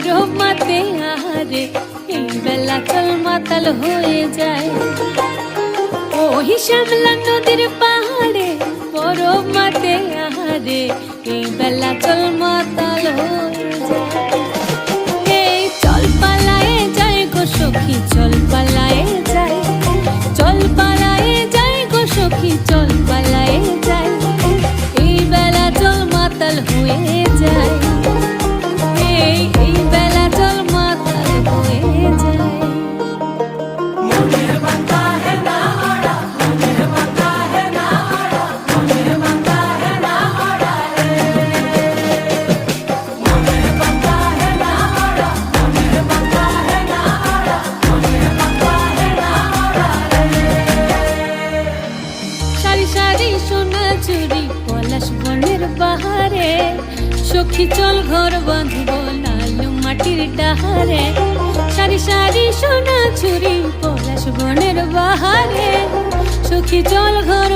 করো মাতে আরে এই বেলা চল মাতাল হয়ে যায়। ও শ্যামলা নদীর পাহাড়ে করো মাতে আরে এই বেলা চল মাতাল হয়ে সখী চল ঘর বাঁধব লালু মাটির ডাহারে। সারি সারি সোনা চুরি পলাশ বনের বাহারে। সখী চল ঘর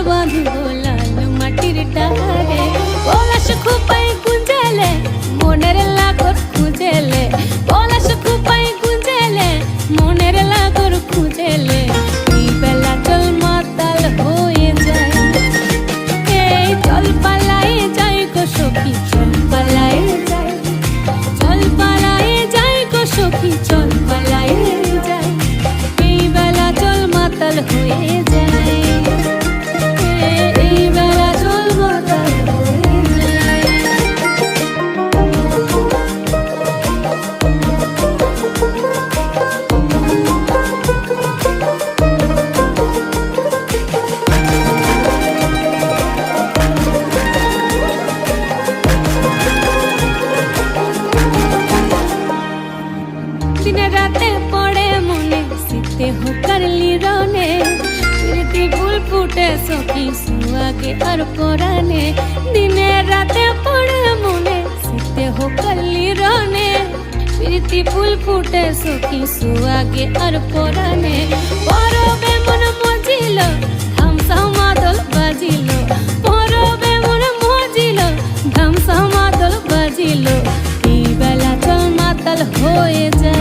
ফুটে সখী সুয়াগে আর পরানে দিনে রাতে পড়ে মনে শীতে হোকার লিরনে প্রীতি ফুল ফুটে সখী সুয়াগে আর পরানে পরবে মন মজিল ধামসা মাদল বাজিল পরবে মন মজিল ধামসা মাদল বাজিল এই বেলা চল মাতাল হয়ে যায়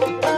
Bye.